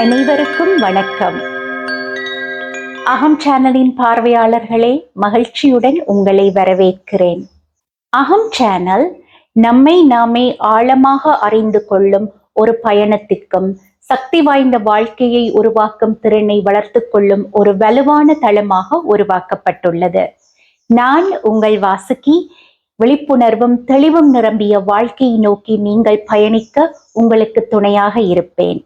அனைவருக்கும் வணக்கம். அகம் சேனலின் பார்வையாளர்களே மகிழ்ச்சியுடன் உங்களை வரவேற்கிறேன். அகம் சேனல் நம்மை நாமே ஆழமாக அறிந்து கொள்ளும் ஒரு பயணத்திற்கும் சக்தி வாய்ந்த வாழ்க்கையை உருவாக்கும் திறனை வளர்த்துக் கொள்ளும் ஒரு வலுவான தளமாக உருவாக்கப்பட்டுள்ளது. நான் உங்கள் வாசுகி விழிப்புணர்வும் தெளிவும் நிரம்பிய வாழ்க்கையை நோக்கி நீங்கள் பயணிக்க உங்களுக்கு துணையாக இருப்பேன்.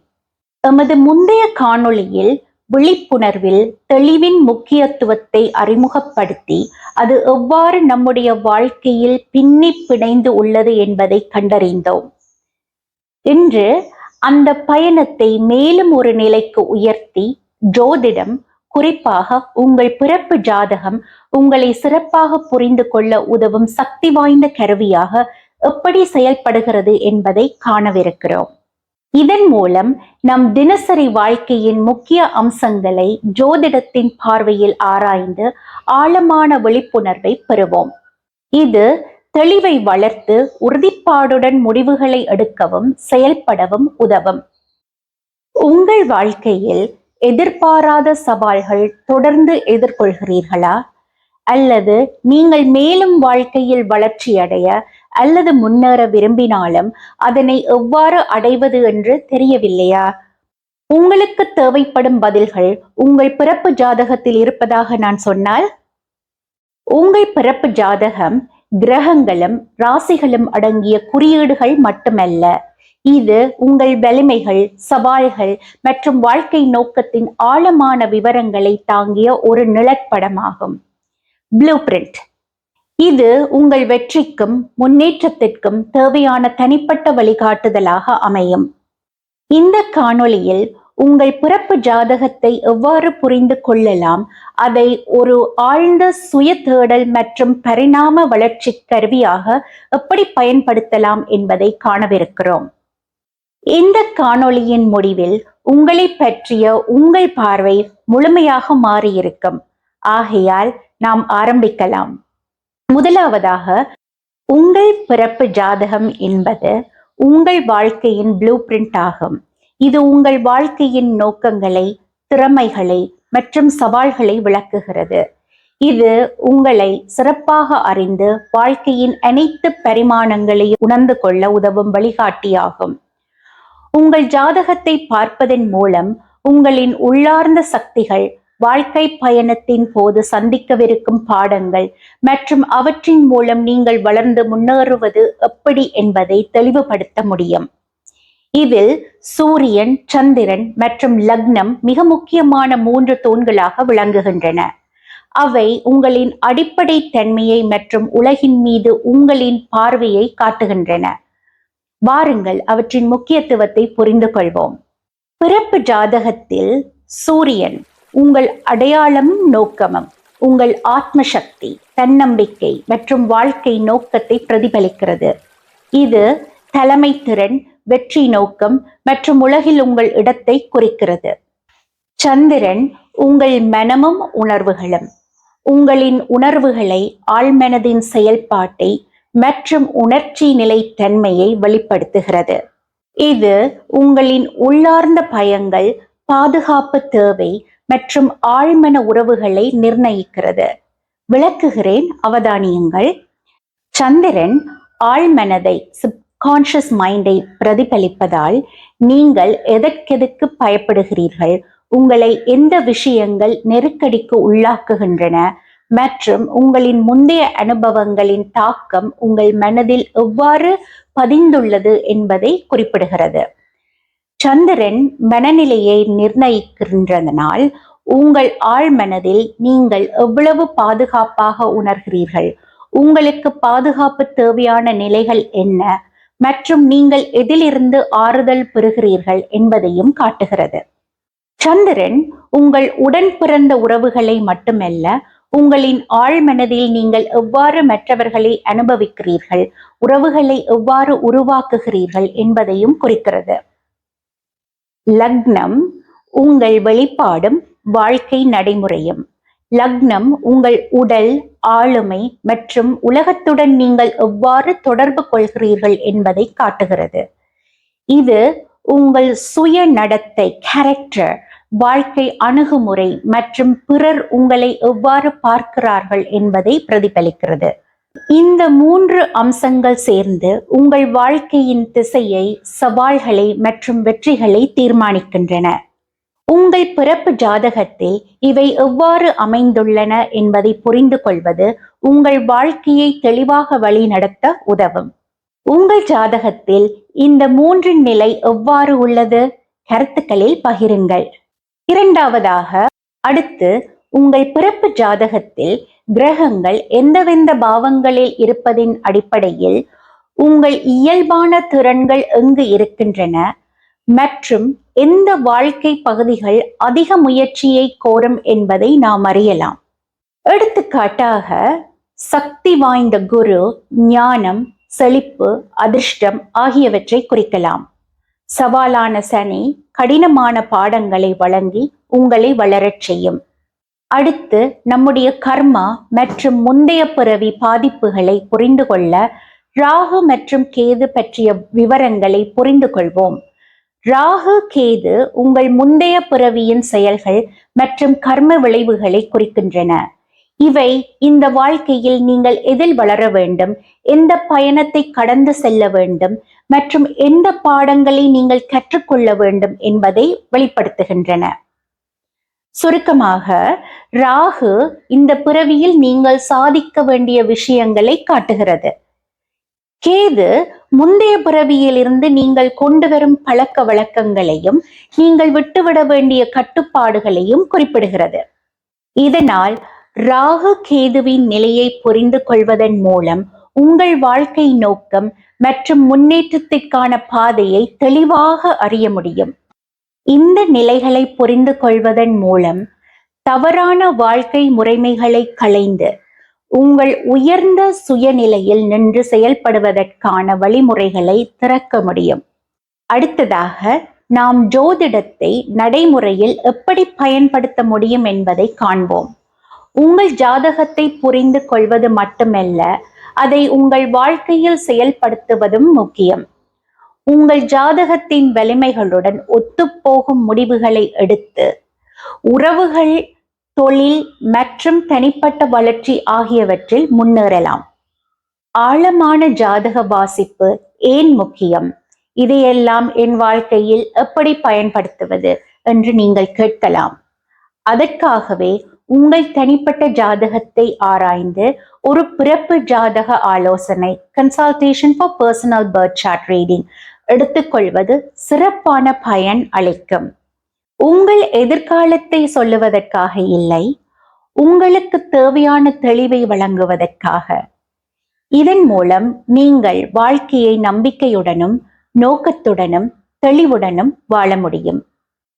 எமது முந்தைய காணொளியில் விழிப்புணர்வில் தெளிவின் முக்கியத்துவத்தை அறிமுகப்படுத்தி அது எவ்வாறு நம்முடைய வாழ்க்கையில் பின்னி பிணைந்து உள்ளது என்பதை கண்டறிந்தோம். இன்று அந்த பயணத்தை மேலும் ஒரு நிலைக்கு உயர்த்தி ஜோதிடம் குறிப்பாக உங்கள் பிறப்பு ஜாதகம் உங்களை சிறப்பாக புரிந்து கொள்ள உதவும் சக்தி வாய்ந்த கருவியாக எப்படி செயல்படுகிறது என்பதை காணவிருக்கிறோம். இதன் மூலம் நம் தினசரி வாழ்க்கையின் முக்கிய அம்சங்களை ஜோதிடத்தின் பார்வையில் ஆராய்ந்து ஆழமான விழிப்புணர்வை பெறுவோம். இது தெளிவை வளர்த்து உறுதிப்பாடுடன் முடிவுகளை எடுக்கவும் செயல்படவும் உதவும். உங்கள் வாழ்க்கையில் எதிர்பாராத சவால்கள் தொடர்ந்து எதிர்கொள்கிறீர்களா? அல்லது நீங்கள் மேலும் வாழ்க்கையில் வளர்ச்சியடைய அல்லது முன்னேற விரும்பினாலும் அதனை எவ்வாறு அடைவது என்று தெரியவில்லையா? உங்களுக்கு தேவைப்படும் பதில்கள் உங்கள் பிறப்பு ஜாதகத்தில் இருப்பதாக நான் சொன்னால் உங்கள் பிறப்பு ஜாதகம் கிரகங்களும் ராசிகளும் அடங்கிய குறியீடுகள் மட்டுமல்ல. இது உங்கள் வலிமைகள் சவால்கள் மற்றும் வாழ்க்கை நோக்கத்தின் ஆழமான விவரங்களை தாங்கிய ஒரு நிழற்படமாகும். ப்ளூ பிரிண்ட் இது உங்கள் வெற்றிக்கும் முன்னேற்றத்திற்கும் தேவையான தனிப்பட்ட வழிகாட்டுதலாக அமையும். இந்த காணொளியில் உங்கள் பிறப்பு ஜாதகத்தை எவ்வாறு புரிந்து கொள்ளலாம் அதை ஒரு ஆழ்ந்த சுய தேடல் மற்றும் பரிணாம வளர்ச்சி கருவியாக எப்படி பயன்படுத்தலாம் என்பதை காணவிருக்கிறோம். இந்த காணொளியின் முடிவில் உங்களை பற்றிய உங்கள் பார்வை முழுமையாக மாறியிருக்கும். ஆகையால் நாம் ஆரம்பிக்கலாம். முதலாவதாக உங்கள் பிறப்பு ஜாதகம் என்பது உங்கள் வாழ்க்கையின் ப்ளூ பிரிண்ட் ஆகும். இது உங்கள் வாழ்க்கையின் நோக்கங்களை திறமைகளை மற்றும் சவால்களை விளக்குகிறது. இது உங்களை சிறப்பாக அறிந்து வாழ்க்கையின் அனைத்து பரிமாணங்களையும் உணர்ந்து கொள்ள உதவும் வழிகாட்டியாகும். உங்கள் ஜாதகத்தை பார்ப்பதன் மூலம் உங்களின் உள்ளார்ந்த சக்திகள் வாழ்க்கை பயணத்தின் போது சந்திக்கவிருக்கும் பாடங்கள் மற்றும் அவற்றின் மூலம் நீங்கள் வளர்ந்து முன்னேறுவது எப்படி என்பதை தெளிவுபடுத்த முடியும். இதில் சூரியன் சந்திரன் மற்றும் லக்னம் மிக முக்கியமான மூன்று தூண்களாக விளங்குகின்றன. அவை உங்களின் அடிப்படை தன்மையை மற்றும் உலகின் மீது உங்களின் பார்வையை காட்டுகின்றன. வாருங்கள் அவற்றின் முக்கியத்துவத்தை புரிந்து கொள்வோம். பிறப்பு ஜாதகத்தில் சூரியன் உங்கள் அடையாளமும் நோக்கமும் உங்கள் ஆத்ம சக்தி தன்னம்பிக்கை மற்றும் வாழ்க்கை நோக்கத்தை பிரதிபலிக்கிறது. இது தலைமை திறன் வெற்றி நோக்கம் மற்றும் உலகில் உங்கள் இடத்தை குறிக்கிறது. சந்திரன் உங்கள் மனமும் உணர்வுகளும். உங்களின் உணர்வுகளை ஆழ்மனதின் செயல்பாட்டை மற்றும் உணர்ச்சி நிலை தன்மையை வெளிப்படுத்துகிறது. இது உங்களின் உள்ளார்ந்த பயங்கள் பாதுகாப்பு தேவை மற்றும் ஆழ்மன உறவுகளை நிர்ணயிக்கிறது. விளக்குகிறேன் அவதானியுங்கள். சந்திரன் ஆழ்மனதை சப்கான்ஷியஸ் மைண்டை பிரதிபலிப்பதால் நீங்கள் எதற்கெதுக்கு பயப்படுகிறீர்கள்? உங்களை எந்த விஷயங்கள் நெருக்கடிக்கு உள்ளாக்குகின்றன? மற்றும் உங்களின் முந்தைய அனுபவங்களின் தாக்கம் உங்கள் மனதில் எவ்வாறு பதிந்துள்ளது என்பதை குறிப்பிடுகிறது. சந்திரன் மனநிலையை நிர்ணயிக்கின்றதனால் உங்கள் ஆழ்மனதில் நீங்கள் எவ்வளவு பாதுகாப்பாக உணர்கிறீர்கள்? உங்களுக்கு பாதுகாப்பு தேவையான நிலைகள் என்ன? மற்றும் நீங்கள் எதிலிருந்து ஆறுதல் பெறுகிறீர்கள் என்பதையும் காட்டுகிறது. சந்திரன் உங்கள் உடன் பிறந்த உறவுகளை மட்டுமல்ல உங்களின் ஆழ்மனதில் நீங்கள் எவ்வாறு மற்றவர்களை அனுபவிக்கிறீர்கள்? உறவுகளை எவ்வாறு உருவாக்குகிறீர்கள் என்பதையும் குறிக்கிறது. லக்னம் உங்கள் வெளிப்பாடும் வாழ்க்கை நடைமுறையும். லக்னம் உங்கள் உடல் ஆளுமை மற்றும் உலகத்துடன் நீங்கள் எவ்வாறு தொடர்பு கொள்கிறீர்கள் என்பதை காட்டுகிறது. இது உங்கள் சுய நடத்தை கேரக்டர் வாழ்க்கை அணுகுமுறை மற்றும் பிறர் உங்களை எவ்வாறு பார்க்கிறார்கள் என்பதை பிரதிபலிக்கிறது. இந்த மூன்று அம்சங்கள் சேர்ந்து உங்கள் வாழ்க்கையின் திசையை சவால்களை மற்றும் வெற்றிகளை தீர்மானிக்கின்றன. உங்கள் பிறப்பு ஜாதகத்தில் இவை எவ்வாறு அமைந்துள்ளன என்பதை புரிந்து கொள்வது உங்கள் வாழ்க்கையை தெளிவாக வழிநடத்த உதவும். உங்கள் ஜாதகத்தில் இந்த மூன்றின் நிலை எவ்வாறு உள்ளது? கருத்துக்களில் பகிருங்கள். இரண்டாவதாக அடுத்து உங்கள் பிறப்பு ஜாதகத்தில் கிரகங்கள் எந்தவெந்த பாவங்களில் இருப்பதின் அடிப்படையில் உங்கள் இயல்பான திறன்கள் எங்கு இருக்கின்றன மற்றும் எந்த வாழ்க்கை பகுதிகள் அதிக முயற்சியை கோரும் என்பதை நாம் அறியலாம். எடுத்துக்காட்டாக சக்தி வாய்ந்த குரு ஞானம் செழிப்பு அதிர்ஷ்டம் ஆகியவற்றை குறிக்கலாம். சவாலான சனி கடினமான பாடங்களை வழங்கி உங்களை வளரச் செய்யும். அடுத்து நம்முடைய கர்மா மற்றும் முந்தைய பிறவி பாதிப்புகளை புரிந்து கொள்ள ராகு மற்றும் கேது பற்றிய விவரங்களை புரிந்து கொள்வோம். ராகு கேது உங்கள் முந்தைய பிறவியின் செயல்கள் மற்றும் கர்ம விளைவுகளை குறிக்கின்றன. இவை இந்த வாழ்க்கையில் நீங்கள் எதில் வளர வேண்டும் எந்த பயணத்தை கடந்து செல்ல வேண்டும் மற்றும் எந்த பாடங்களை நீங்கள் கற்றுக்கொள்ள வேண்டும் என்பதை வெளிப்படுத்துகின்றன. சுருக்கமாக ராகு இந்த பிறவியில் நீங்கள் சாதிக்க வேண்டிய விஷயங்களை காட்டுகிறது. கேது முந்தைய பிறவியிலிருந்து நீங்கள் கொண்டு வரும் பழக்க வழக்கங்களையும் நீங்கள் விட்டுவிட வேண்டிய கட்டுப்பாடுகளையும் குறிப்பிடுகிறது. இதனால் ராகு கேதுவின் நிலையை புரிந்து கொள்வதன் மூலம் உங்கள் வாழ்க்கை நோக்கம் மற்றும் முன்னேற்றத்திற்கான பாதையை தெளிவாக அறிய முடியும். இந்த நிலைகளை புரிந்து கொள்வதன் மூலம் தவறான வாழ்க்கை முறைமைகளை களைந்து உங்கள் உயர்ந்த சுயநிலையில் நின்று செயல்படுவதற்கான வழிமுறைகளை திறக்க முடியும். அடுத்ததாக நாம் ஜோதிடத்தை நடைமுறையில் எப்படி பயன்படுத்த முடியும் என்பதை காண்போம். உங்கள் ஜாதகத்தை புரிந்து கொள்வது மட்டுமல்ல அதை உங்கள் வாழ்க்கையில் செயல்படுத்துவதும் முக்கியம். உங்கள் ஜாதகத்தின் வலிமைகளுடன் ஒத்துப்போகும் முடிவுகளை எடுத்து உறவுகள் தொழில் மற்றும் தனிப்பட்ட வளர்ச்சி ஆகியவற்றில் முன்னேறலாம். ஆழமான ஜாதக வாசிப்பு ஏன் முக்கியம்? இதையெல்லாம் என் வாழ்க்கையில் எப்படி பயன்படுத்துவது என்று நீங்கள் கேட்கலாம். அதற்காகவே உங்கள் தனிப்பட்ட ஜாதகத்தை ஆராய்ந்து ஒரு பிறப்பு ஜாதக ஆலோசனை consultation for personal birth chart reading எடுத்துக்கொள்வது சிறப்பான பயன் அளிக்கும். உங்கள் எதிர்காலத்தை சொல்லுவதற்காக இல்லை உங்களுக்கு தேவையான தெளிவை வழங்குவதற்காக. இதன் மூலம் நீங்கள் வாழ்க்கையை நம்பிக்கையுடனும் நோக்கத்துடனும் தெளிவுடனும் வாழ முடியும்.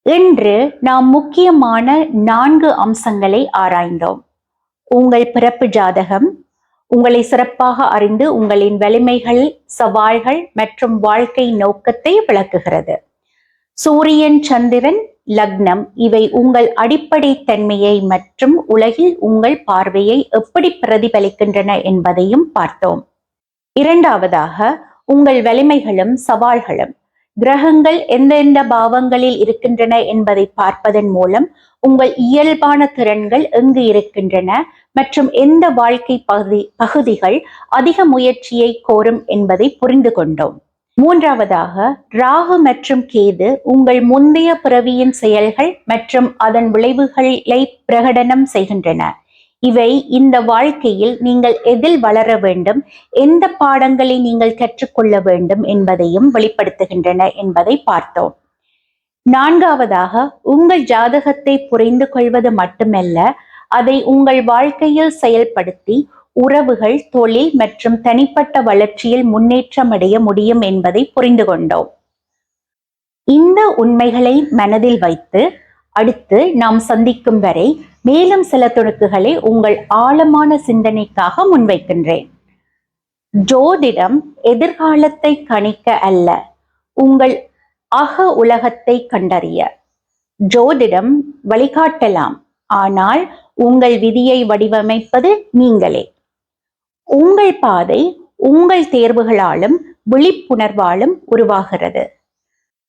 இன்று நாம் முக்கியமான நான்கு அம்சங்களை ஆராய்ந்தோம். உங்கள் பிறப்பு ஜாதகம் உங்களை சிறப்பாக அறிந்து உங்களின் வலிமைகள் சவால்கள் மற்றும் வாழ்க்கை நோக்கத்தை விளக்குகிறது. சூரியன் சந்திரன் லக்னம் இவை உங்கள் அடிப்படை தன்மையை மற்றும் உலகில் உங்கள் பார்வையை எப்படி பிரதிபலிக்கின்றன என்பதையும் பார்த்தோம். இரண்டாவதாக உங்கள் வலிமைகளும் சவால்களும் கிரகங்கள் எந்தெந்த பாவங்களில் இருக்கின்றன என்பதை பார்ப்பதன் மூலம் உங்கள் இயல்பான திறன்கள் எங்கு இருக்கின்றன மற்றும் எந்த வாழ்க்கை பகுதி பகுதிகள் அதிக முயற்சியை கோரும் என்பதை புரிந்து கொண்டோம். மூன்றாவதாக ராகு மற்றும் கேது உங்கள் முந்தைய பிறவியின் செயல்கள் மற்றும் அதன் விளைவுகளை பிரகடனம் செய்கின்றன. இவை இந்த வாழ்க்கையில் நீங்கள் எதில் வளர வேண்டும் எந்த பாடங்களை நீங்கள் கற்றுக்கொள்ள வேண்டும் என்பதையும் வெளிப்படுத்துகின்றன என்பதை பார்த்தோம். நான்காவதாக உங்கள் ஜாதகத்தை புரிந்து கொள்வது மட்டுமல்ல அதை உங்கள் வாழ்க்கையில் செயல்படுத்தி உறவுகள் தொழில் மற்றும் தனிப்பட்ட வளர்ச்சியில் முன்னேற்றம் அடைய முடியும் என்பதை புரிந்து கொண்டோம். இந்த உண்மைகளை மனதில் வைத்து அடுத்து நாம் சந்திக்கும் வரை மேலும் சில துணுக்குகளை உங்கள் ஆழமான சிந்தனைக்காக முன்வைக்கின்றேன். ஜோதிடம் எதிர்காலத்தை கணிக்க அல்ல உங்கள் அக உலகத்தை கண்டறிய. ஜோதிடம் வழிகாட்டலாம் ஆனால் உங்கள் விதியை வடிவமைப்பது நீங்களே. உங்கள் பாதை உங்கள் தேர்வுகளாலும் விழிப்புணர்வாலும் உருவாகிறது.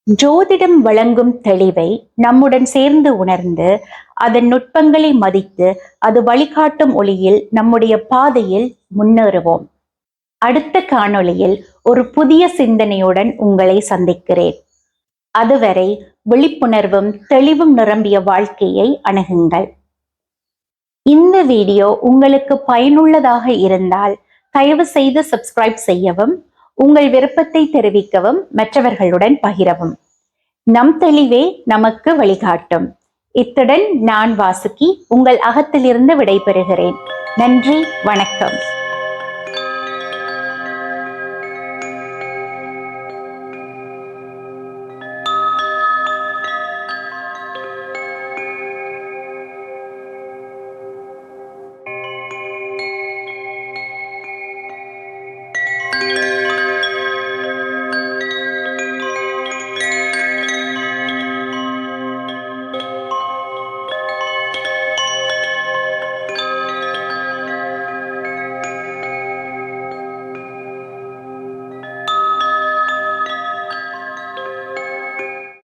ஜோதிடம் வழங்கும் தெளிவை நம்முடன் சேர்ந்து உணர்ந்து அதன் நுட்பங்களை மதித்து அது வழிகாட்டும் ஒளியில் நம்முடைய பாதையில் முன்னேறுவோம். அடுத்த காணொளியில் ஒரு புதிய சிந்தனையுடன் உங்களை சந்திக்கிறேன். அதுவரை விழிப்புணர்வும் தெளிவும் நிரம்பிய வாழ்க்கையை அணுகுங்கள். இந்த வீடியோ உங்களுக்கு பயனுள்ளதாக இருந்தால் தயவு செய்து சப்ஸ்கிரைப் செய்யவும் உங்கள் விருப்பத்தை தெரிவிக்கவும் மற்றவர்களுடன் பகிரவும். நம் தெளிவே நமக்கு வழிகாட்டும். இத்துடன் நான் வாசுகி உங்கள் அகத்திலிருந்து விடைபெறுகிறேன். நன்றி வணக்கம்.